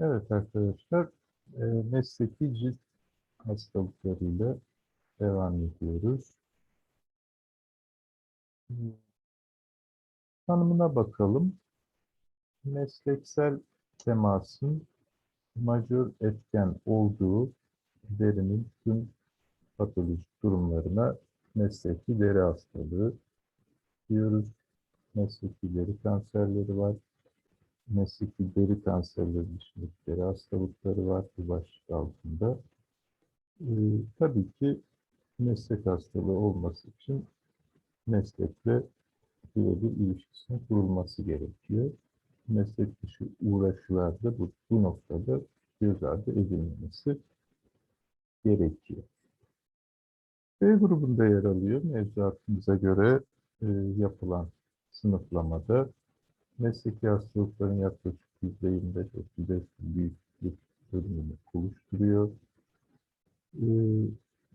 Evet arkadaşlar, e, mesleki cilt hastalıklarıyla devam ediyoruz. Hmm, Tanımına bakalım. Mesleksel temasın majör etken olduğu derinin tüm patolojik durumlarına mesleki deri hastalığı diyoruz. Mesleki deri kanserleri var. Mesleki deri kanserleri dışında deri hastalıkları var bu başlık altında. Ee, tabii ki meslek hastalığı olması için meslekle birebir ilişkisinin kurulması gerekiyor. Meslek dışı uğraşılarda bu, bu noktada göz ardı edilmemesi gerekiyor. B grubunda yer alıyor mevzuatımıza göre e, yapılan sınıflamada mesleki hastalıkların yaklaşık %25-35 büyük bir bölümünü oluşturuyor. E,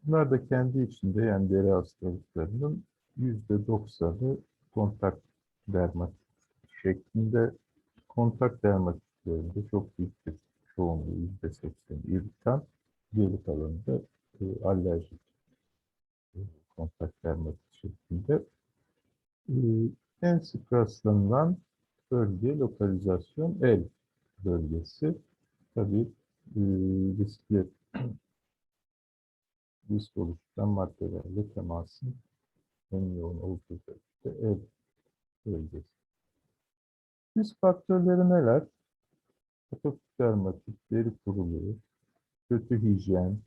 bunlar da kendi içinde yani deri hastalıklarının %90'ı kontak dermatit şeklinde kontak dermatitlerinde çok büyük bir çoğunluğu %80'i irritan, geri kalanı da e, alerjik e, kontak dermatit şeklinde. E, en sık rastlanılan bölge lokalizasyon el bölgesi. Tabii e, riskli risk oluşturan maddelerle temasın en yoğun olduğu bölge el bölgesi. Risk faktörleri neler? Atopik dermatit, deri kuruluğu, kötü hijyen,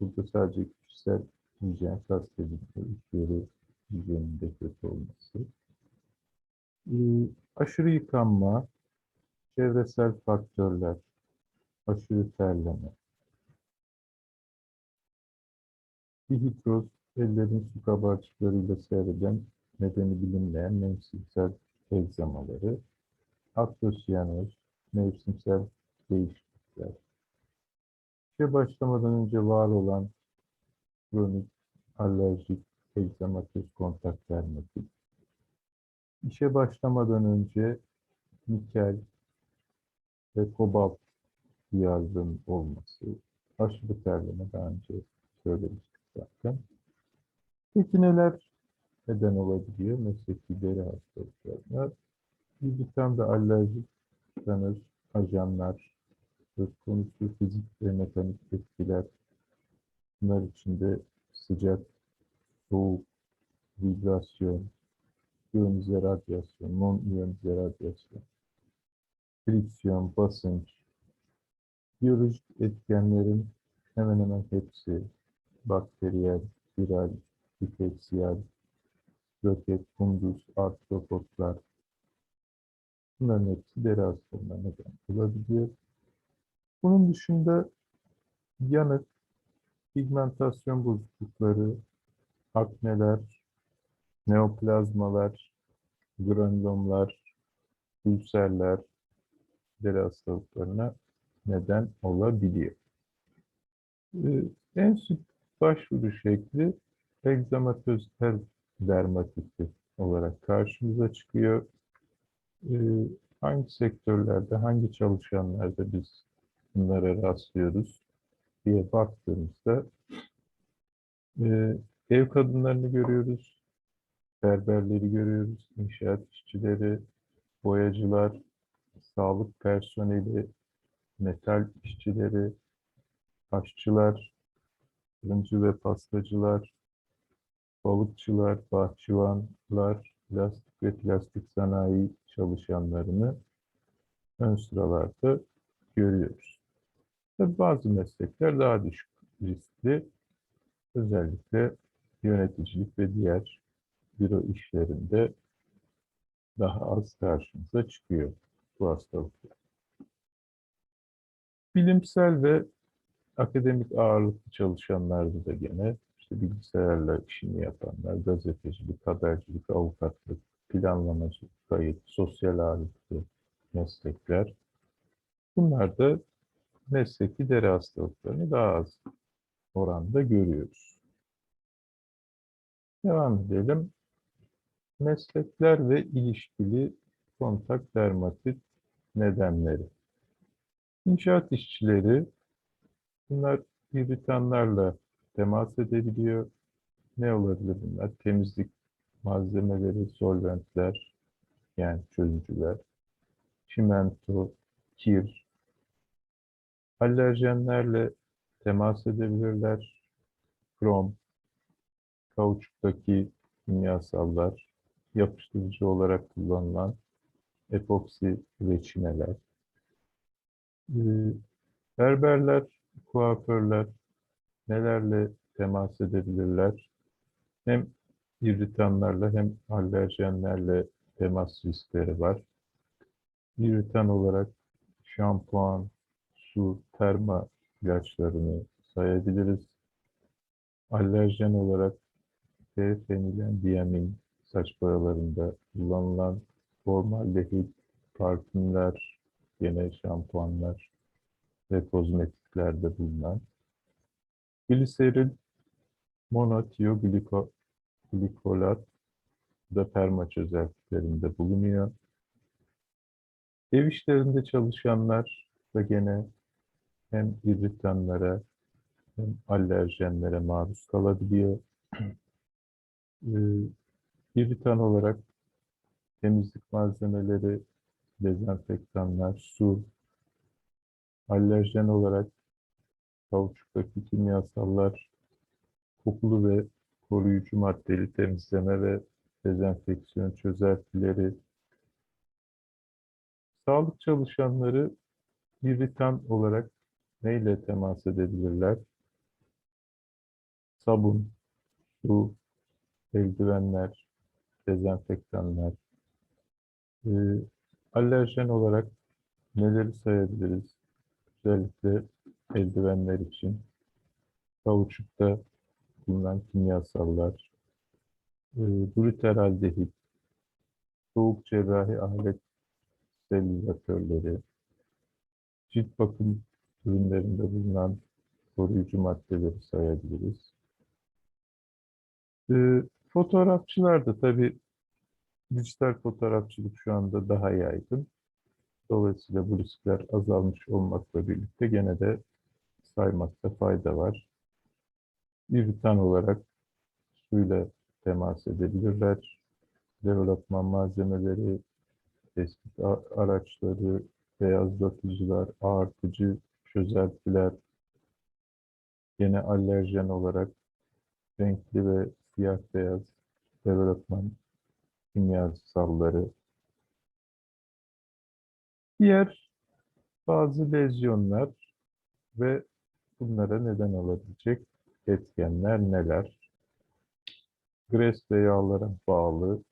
burada sadece kişisel hijyen kastedilmiyor, iş yeri hijyeninde kötü olması, aşırı yıkanma, çevresel faktörler, aşırı terleme, dihidroz, ellerin su kabarcıklarıyla seyreden nedeni bilinmeyen mevsimsel egzamaları, aktosiyanoz, mevsimsel değişiklikler, işe başlamadan önce var olan kronik, alerjik, egzamatöz kontak dermatit, işe başlamadan önce nikel ve kobalt diyarlığın olması, aşırı terleme daha önce söylemiştik zaten. Peki neler neden olabiliyor mesleki deri hastalıklarına? Vücuttan da alerjik tanır, ajanlar, söz konusu fizik ve mekanik etkiler, bunlar içinde sıcak, soğuk, vibrasyon, iyonize radyasyon, non-iyonize radyasyon, friksiyon, basınç, biyolojik etkenlerin hemen hemen hepsi bakteriyel, viral, infeksiyel, roket, kunduz, artropotlar, bunların hepsi deri hastalığına neden olabiliyor. Bunun dışında yanık, pigmentasyon bozuklukları, akneler, neoplazmalar, granulomlar, ülserler deri hastalıklarına neden olabiliyor. Ee, en sık başvuru şekli egzamatöz dermatiti olarak karşımıza çıkıyor. Ee, hangi sektörlerde, hangi çalışanlarda biz bunlara rastlıyoruz diye baktığımızda e, ev kadınlarını görüyoruz, berberleri görüyoruz, inşaat işçileri, boyacılar, sağlık personeli, metal işçileri, aşçılar, fırıncı ve pastacılar, balıkçılar, bahçıvanlar, plastik ve plastik sanayi çalışanlarını ön sıralarda görüyoruz. Tabii bazı meslekler daha düşük riskli. Özellikle yöneticilik ve diğer büro işlerinde daha az karşımıza çıkıyor bu hastalıklar. Bilimsel ve akademik ağırlıklı çalışanlarda da gene işte bilgisayarla işini yapanlar, gazetecilik, habercilik, avukatlık, planlamacılık, kayıt, sosyal ağırlıklı meslekler. Bunlar da mesleki deri hastalıklarını daha az oranda görüyoruz. Devam edelim. Meslekler ve ilişkili kontak dermatit nedenleri. İnşaat işçileri bunlar irritanlarla temas edebiliyor. Ne olabilir bunlar? Temizlik malzemeleri, solventler, yani çözücüler, çimento, kir, alerjenlerle temas edebilirler. Krom, kauçuktaki kimyasallar, yapıştırıcı olarak kullanılan epoksi reçineler. Ee, Berberler, kuaförler nelerle temas edebilirler? Hem irritanlarla hem alerjenlerle temas riskleri var. İrritan olarak şampuan, su, terma ilaçlarını sayabiliriz. Alerjen olarak fenilendiyamin saç boyalarında kullanılan formaldehit, parfümler, gene şampuanlar ve kozmetiklerde bulunan gliseril monotiyoglikolat da perma çözeltilerinde bulunuyor. Ev işlerinde çalışanlar da gene hem irritanlara hem alerjenlere maruz kalabiliyor. İrritan olarak temizlik malzemeleri, dezenfektanlar, su, alerjen olarak kauçuktaki kimyasallar, kokulu ve koruyucu maddeli temizleme ve dezenfeksiyon çözeltileri, sağlık çalışanları irritan olarak neyle temas edebilirler? Sabun, su, eldivenler, dezenfektanlar. Ee, alerjen olarak neleri sayabiliriz? Özellikle eldivenler için kauçukta bulunan kimyasallar, e, gluteraldehit, soğuk cerrahi alet selülatörleri, cilt bakım ürünlerinde bulunan koruyucu maddeleri sayabiliriz. Ee, fotoğrafçılar da tabii dijital fotoğrafçılık şu anda daha yaygın. Dolayısıyla bu riskler azalmış olmakla birlikte gene de saymakta fayda var. İrritan olarak suyla temas edebilirler. Developman malzemeleri, tespit araçları, beyazlatıcılar, ağartıcı çözeltiler, gene alerjen olarak renkli ve siyah beyaz developman kimyasalları. Diğer bazı lezyonlar ve bunlara neden olabilecek etkenler neler? Gres ve yağlara bağlı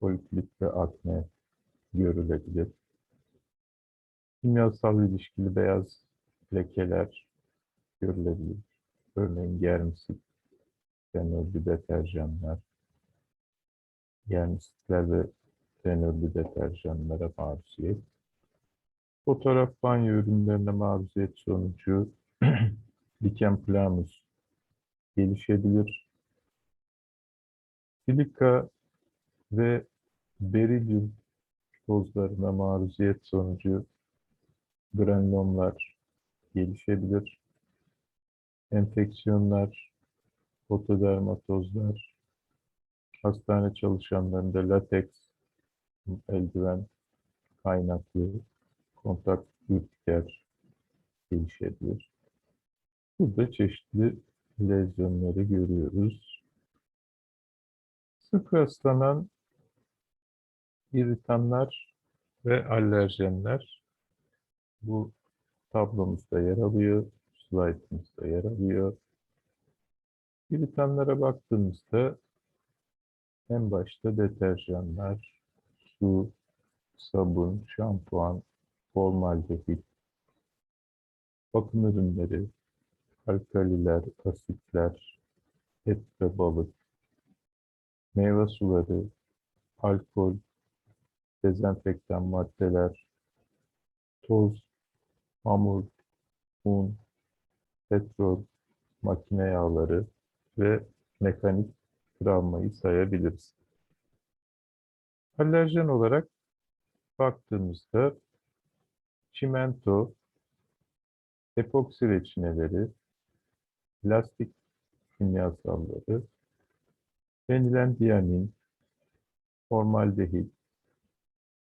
poliklit ve akne görülebilir. Kimyasal ilişkili beyaz lekeler görülebilir. Örneğin germisit, fenollü deterjanlar, germisitler ve fenollü deterjanlara maruziyet. Fotoğraf banyo ürünlerine maruziyet sonucu diken planus gelişebilir. Silika ve berilyum tozlarına maruziyet sonucu granulomlar gelişebilir. Enfeksiyonlar, fotodermatozlar, hastane çalışanlarında lateks, eldiven kaynaklı kontak ürtiker gelişebilir. Burada çeşitli lezyonları görüyoruz. Sık rastlanan irritanlar ve alerjenler bu tablomuzda yer alıyor, slaytımızda yer alıyor. İrritanlara baktığımızda en başta deterjanlar, su, sabun, şampuan, formaldehit, bakım ürünleri, alkaliler, asitler, et ve balık, meyve suları, alkol, dezenfektan maddeler, toz, hamur, un, petrol, makine yağları ve mekanik travmayı sayabiliriz. Alerjen olarak baktığımızda çimento, epoksi reçineleri, plastik kimyasalları, fenilen diamin, formaldehit,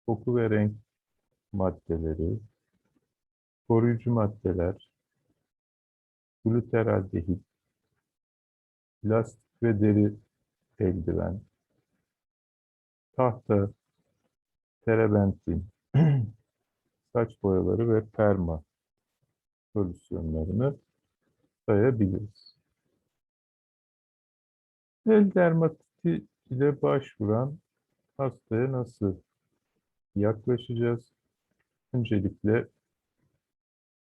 koku ve renk maddeleri, koruyucu maddeler, gluteraldehit, plastik ve deri eldiven, tahta, terebentin, saç boyaları ve perma solüsyonlarını sayabiliriz. El dermatiti ile başvuran hastaya nasıl yaklaşacağız? Öncelikle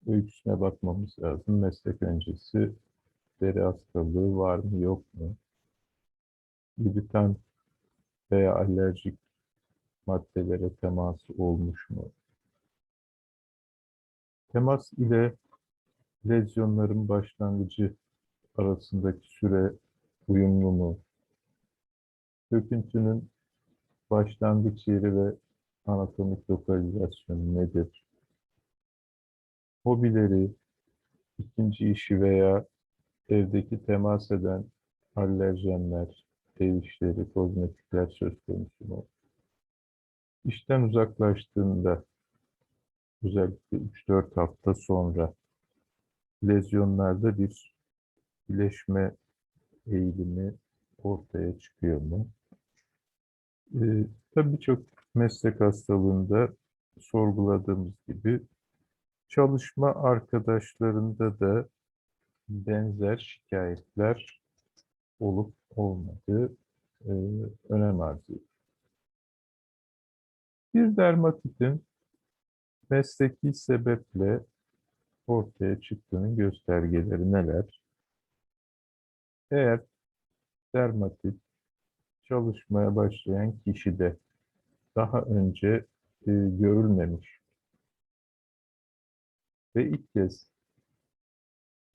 öyküsüne bakmamız lazım. Meslek öncesi deri hastalığı var mı yok mu? Gluten veya alerjik maddelere teması olmuş mu? Temas ile lezyonların başlangıcı arasındaki süre uyumlu mu? Döküntünün başlangıç yeri ve anatomik lokalizasyonu nedir? Hobileri, ikinci işi veya evdeki temas eden alerjenler, ev işleri, kozmetikler söz konusu mu? İşten uzaklaştığında özellikle 3-4 hafta sonra lezyonlarda bir iyileşme eğilimi ortaya çıkıyor mu? Ee, tabii birçok meslek hastalığında sorguladığımız gibi çalışma arkadaşlarında da benzer şikayetler olup olmadığı e, önem arz ediyor. Bir dermatitin mesleki sebeple ortaya çıktığının göstergeleri neler? Eğer dermatit çalışmaya başlayan kişide daha önce e, görülmemiş ve ilk kez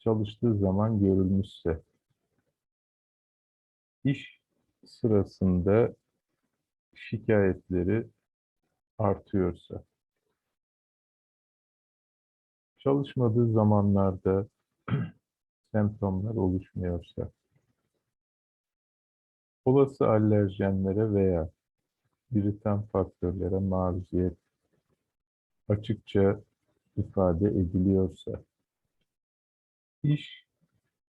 çalıştığı zaman görülmüşse, iş sırasında şikayetleri artıyorsa, çalışmadığı zamanlarda semptomlar oluşmuyorsa, olası alerjenlere veya iritan faktörlere maruziyet açıkça ifade ediliyorsa, iş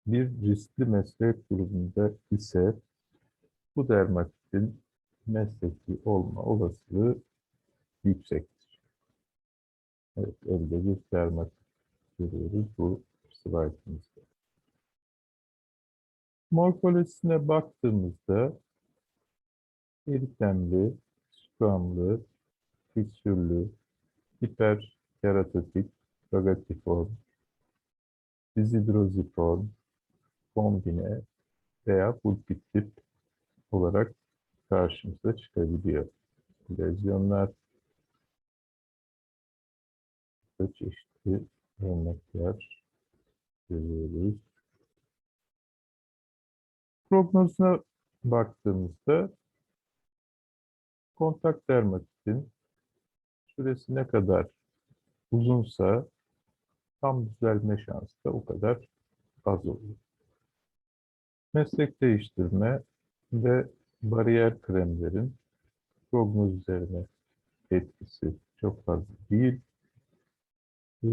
bir riskli meslek grubunda ise bu dermatitin mesleki olma olasılığı yüksektir. Evet, elde bir dermatit görüyoruz bu slaytımızda. Morfolojisine baktığımızda eritemli, squamlı, fissürlü, hiperkeratotik, rogatiform, dizidroziform, kombine veya pulpit tip olarak karşımıza çıkabiliyor. Lezyonlar çeşitli örnekler görüyoruz. Prognozuna baktığımızda kontak dermatitin süresi ne kadar uzunsa tam düzelme şansı da o kadar az oluyor. Meslek değiştirme ve bariyer kremlerin prognoz üzerine etkisi çok fazla değil. Ee,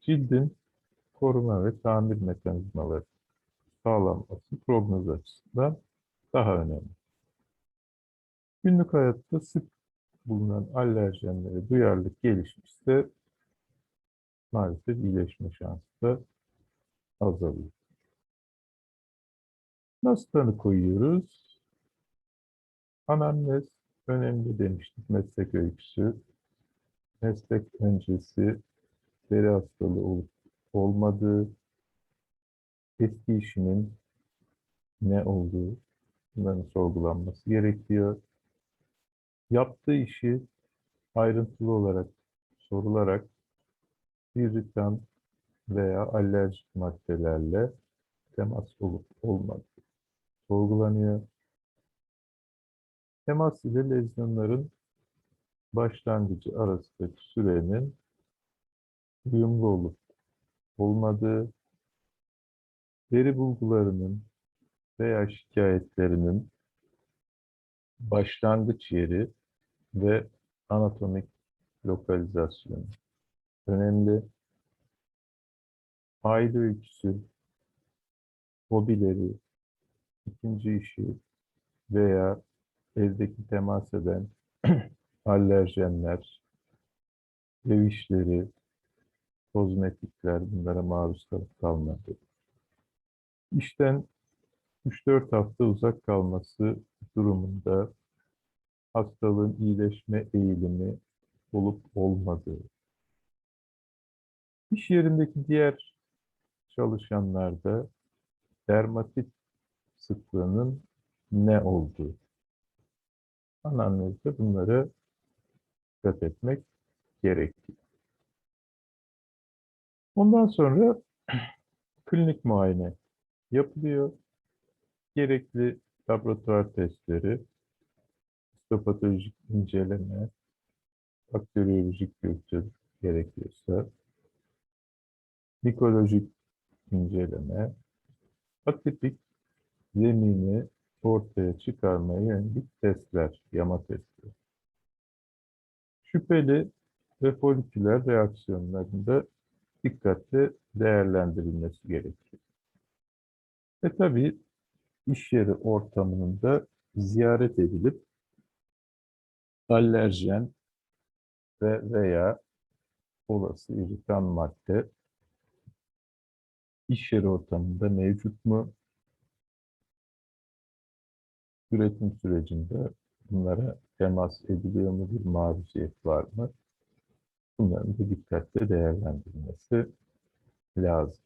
Cildin koruma ve tamir mekanizmaları sağlanması prognoz açısından daha önemli. Günlük hayatta sık bulunan alerjenlere duyarlılık gelişmişse maalesef iyileşme şansı da azalıyor. Nasıl tanı koyuyoruz? Anamnez önemli demiştik meslek öyküsü. Meslek öncesi deri hastalığı olup olmadığı, eski işinin ne olduğu bunların sorgulanması gerekiyor. Yaptığı işi ayrıntılı olarak sorularak irritan veya alerjik maddelerle temas olup olmadığı sorgulanıyor. Temas ile lezyonların başlangıcı arasındaki sürenin uyumlu olup olmadığı, veri bulgularının veya şikayetlerinin başlangıç yeri ve anatomik lokalizasyonu önemli. Aile öyküsü, hobileri, ikinci işi veya evdeki temas eden alerjenler, ev işleri, kozmetikler bunlara maruz kalmadı. İşten 3-4 hafta uzak kalması durumunda hastalığın iyileşme eğilimi olup olmadığı, iş yerindeki diğer çalışanlarda dermatit sıklığının ne olduğu. Anamnezde bunları dikkat etmek gerekiyor. Ondan sonra klinik muayene yapılıyor. Gerekli laboratuvar testleri, histopatolojik inceleme, bakteriyolojik kültür gerekiyorsa, mikolojik inceleme, atipik zemini ortaya çıkarmaya yönelik testler, yama testi. Şüpheli ve foliküler reaksiyonlarında dikkatle değerlendirilmesi gerekiyor. Ve tabii iş yeri ortamında ziyaret edilip alerjen ve veya olası iritan madde iş yeri ortamında mevcut mu? Üretim sürecinde bunlara temas ediliyor mu? Bir maruziyet var mı? Bunların da dikkatle değerlendirilmesi lazım.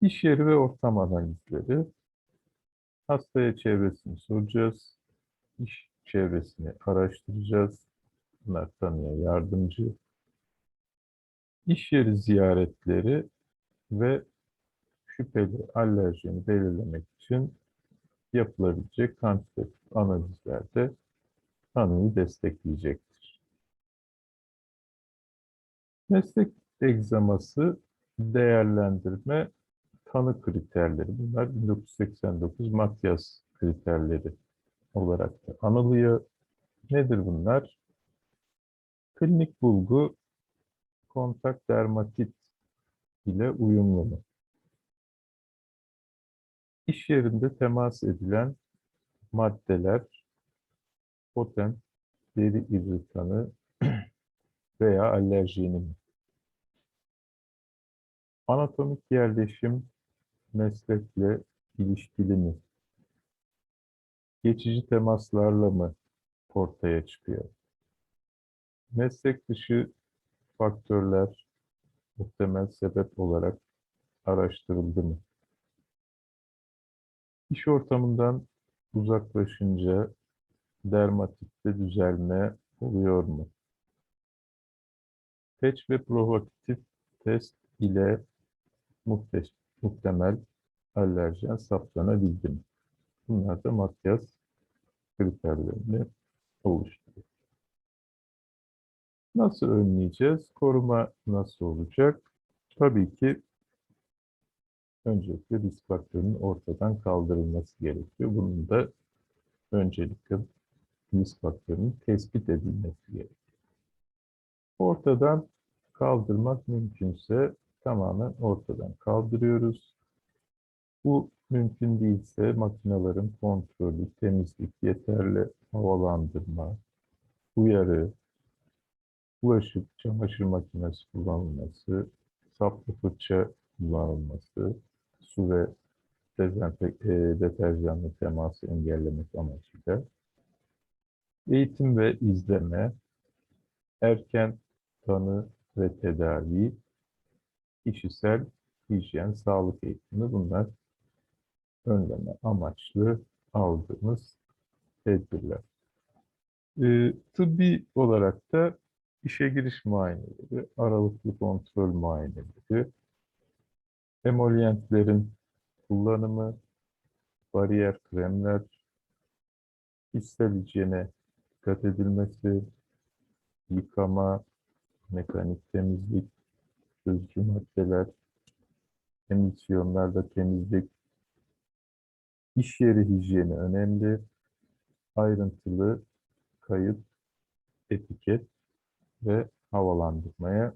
İş yeri ve ortam analizleri. Hastaya çevresini soracağız. İş çevresini araştıracağız. Bunlar tanıya yardımcı. İş yeri ziyaretleri ve şüpheli alerjeni belirlemek için yapılabilecek kantitatif analizlerde tanıyı destekleyecektir. Meslek egzaması değerlendirme tanı kriterleri. Bunlar 1989 Matyas kriterleri olarak da anılıyor. Nedir bunlar? Klinik bulgu kontak dermatit ile uyumlu mu? İş yerinde temas edilen maddeler poten, deri irritanı veya alerjeni mi? Anatomik yerleşim meslekle ilişkili mi? Geçici temaslarla mı ortaya çıkıyor? Meslek dışı faktörler muhtemel sebep olarak araştırıldı mı? İş ortamından uzaklaşınca dermatitte düzelme oluyor mu? Peç ve provokatif test ile muhte- muhtemel alerjen saptanabildi mi? Bunlar da Matyas kriterlerini oluşturuyor. Nasıl önleyeceğiz? Koruma nasıl olacak? Tabii ki öncelikle risk faktörünün ortadan kaldırılması gerekiyor. Bunun da öncelikle risk faktörünün tespit edilmesi gerekiyor. Ortadan kaldırmak mümkünse tamamen ortadan kaldırıyoruz. Bu mümkün değilse makinelerin kontrolü, temizlik, yeterli havalandırma, uyarı, bulaşık, çamaşır makinesi kullanılması, saplı fırça kullanılması, su ve dezenfek, e, deterjanlı teması engellemek amacıyla eğitim ve izleme, erken tanı ve tedavi, kişisel hijyen, sağlık eğitimi bunlar önleme amaçlı aldığımız tedbirler. Ee, tıbbi olarak da işe giriş muayeneleri, aralıklı kontrol muayeneleri, emoliyentlerin kullanımı, bariyer kremler, kişisel hijyene dikkat edilmesi, yıkama, mekanik temizlik, sözcü maddeler, emisyonlarda temizlik, iş yeri hijyeni önemli, ayrıntılı kayıt, etiket ve havalandırmaya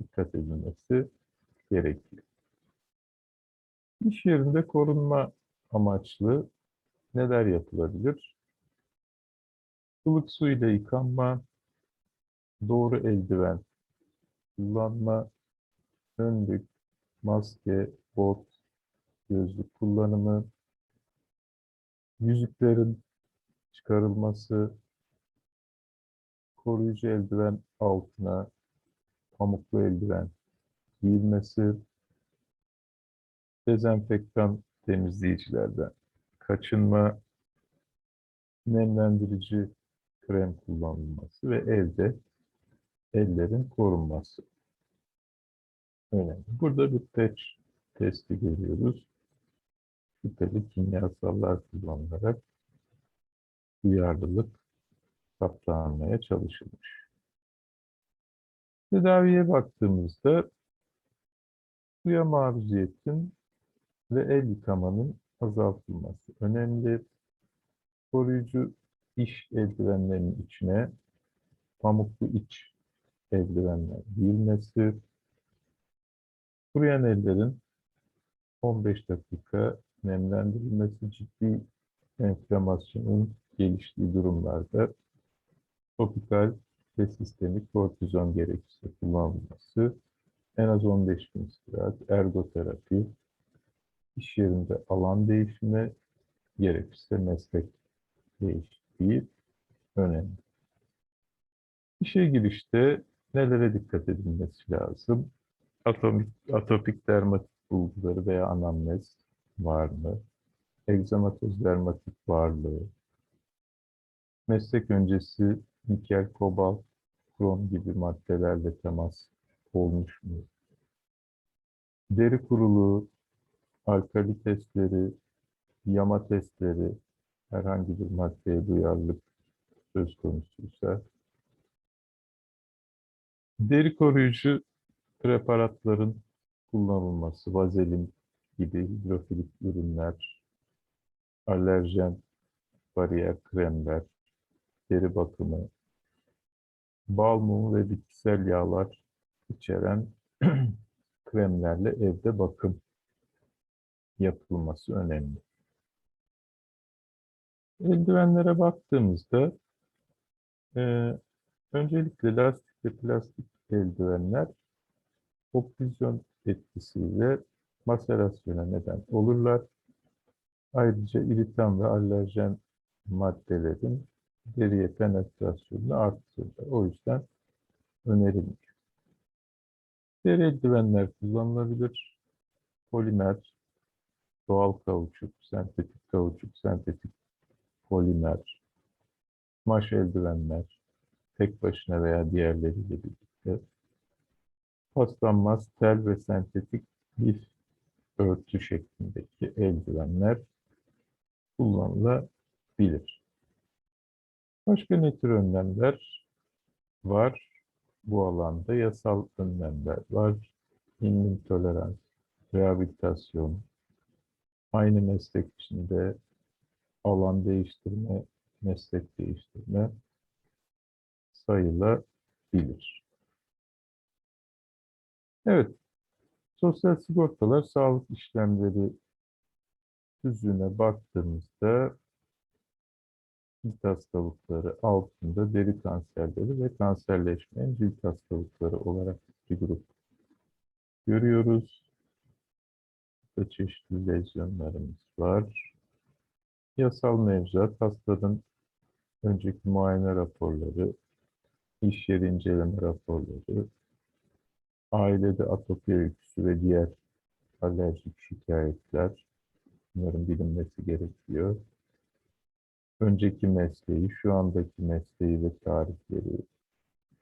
dikkat edilmesi gerekiyor. İş yerinde korunma amaçlı neler yapılabilir? Ilık su ile yıkanma, doğru eldiven kullanma, önlük, maske, bot, gözlük kullanımı, yüzüklerin çıkarılması, koruyucu eldiven altına pamuklu eldiven giyilmesi, dezenfektan temizleyicilerden kaçınma, nemlendirici krem kullanılması ve elde ellerin korunması. Önemli. Burada bir patch testi görüyoruz. Şüpheli kimyasallar kullanılarak duyarlılık saptanmaya çalışılmış. Tedaviye baktığımızda suya maruziyetin ve el yıkamanın azaltılması önemli. Koruyucu iş eldivenlerinin içine pamuklu iç eldivenler giyilmesi, kuruyan ellerin 15 dakika nemlendirilmesi ciddi enflamasyonun geliştiği durumlarda topikal ve sistemik kortizon gerekirse kullanılması, en az 15 gün istirahat, ergoterapi, iş yerinde alan değişimi, gerekirse meslek değişikliği önemli. İşe girişte nelere dikkat edilmesi lazım? Atomik, atopik dermatit bulguları veya anamnez var mı? Egzamatoz dermatit varlığı, meslek öncesi nikel, kobalt, krom gibi maddelerle temas olmuş mu? Deri kuruluğu, alkali testleri, yama testleri, herhangi bir maddeye duyarlılık söz konusuysa, deri koruyucu preparatların kullanılması, vazelin gibi hidrofilik ürünler, alerjen bariyer kremler, deri bakımı, bal mumu ve bitkisel yağlar içeren kremlerle evde bakım yapılması önemli. Eldivenlere baktığımızda e, öncelikle lastik ve plastik eldivenler oklüzyon etkisiyle maserasyona neden olurlar. Ayrıca iritan ve alerjen maddelerin deriye penetrasyonunu arttırır. O yüzden önerilmiyor. Deri eldivenler kullanılabilir. Polimer, doğal kauçuk, sentetik kauçuk, sentetik polimer, kumaş eldivenler, tek başına veya diğerleriyle birlikte paslanmaz tel ve sentetik bir örtü şeklindeki eldivenler kullanılabilir. Başka ne tür önlemler var? Bu alanda yasal önlemler var. İnlim tolerans, rehabilitasyon, aynı meslek içinde alan değiştirme, meslek değiştirme sayılabilir. Evet, sosyal sigortalar sağlık işlemleri tüzüğüne baktığımızda cilt hastalıkları altında deri kanserleri ve kanserleşmeyen cilt hastalıkları olarak bir grup görüyoruz. Burada çeşitli lezyonlarımız var. Yasal mevzuat, hastanın önceki muayene raporları, iş yeri inceleme raporları, ailede atopi öyküsü ve diğer alerjik şikayetler, bunların bilinmesi gerekiyor. Önceki mesleği, şu andaki mesleği ve tarihleri,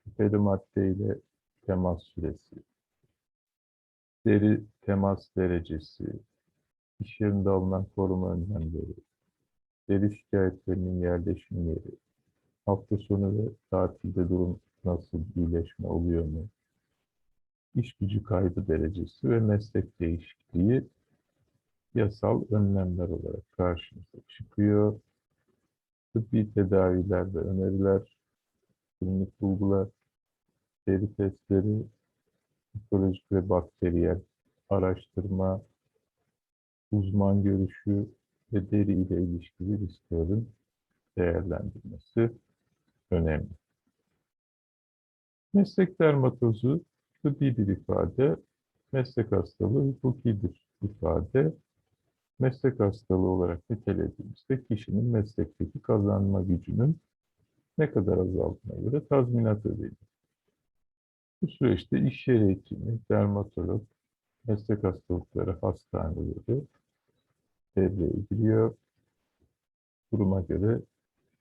şüpheli maddeyle temas süresi, deri temas derecesi, iş yerinde alınan koruma önlemleri, deri şikayetlerinin yerleşim yeri, hafta sonu ve tatilde durum nasıl, iyileşme oluyor mu? iş gücü kaybı derecesi ve meslek değişikliği yasal önlemler olarak karşımıza çıkıyor. Tıbbi tedaviler ve öneriler, klinik bulgular, deri testleri, psikolojik ve bakteriyel araştırma, uzman görüşü ve deri ile ilişkili risklerin değerlendirmesi önemli. Meslek dermatozu tıbbi bir ifade, meslek hastalığı hukuki bir ifade. Meslek hastalığı olarak nitelediğimizde kişinin meslekteki kazanma gücünün ne kadar azaldığına göre tazminat ödeniyor. Bu süreçte iş yeri hekimi, dermatolog, meslek hastalıkları hastaneleri devreye giriyor. Duruma göre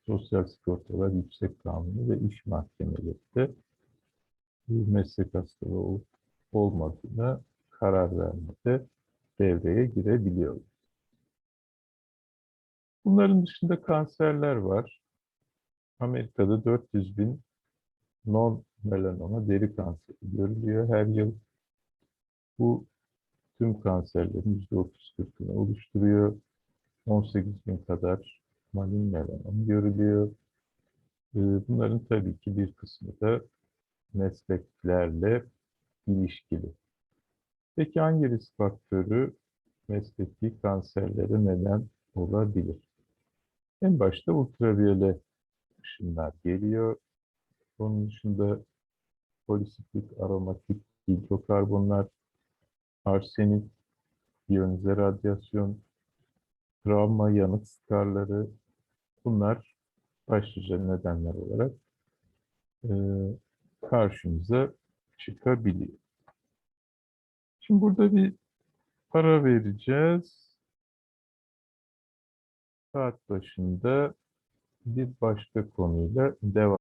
Sosyal Sigortalar Yüksek Kanunu ve iş mahkemeleri de bir meslek hastalığı olup olmadığına karar vermede devreye girebiliyor. Bunların dışında kanserler var. Amerika'da 400 bin non-melanoma deri kanseri görülüyor her yıl. Bu tüm kanserlerin %30-40'ını oluşturuyor. 18 bin kadar malin melanom görülüyor. Ee, Bunların tabii ki bir kısmı da mesleklerle ilişkili. Peki hangi risk faktörü mesleki kanserlere neden olabilir? En başta ultraviyole ışınlar geliyor. Onun dışında polisiklik, aromatik hidrokarbonlar, arsenik, iyonize radyasyon, travma, yanık skarları bunlar başlıca nedenler olarak e, karşımıza çıkabiliyor. Şimdi burada bir para vereceğiz. Saat başında bir başka konuyla devam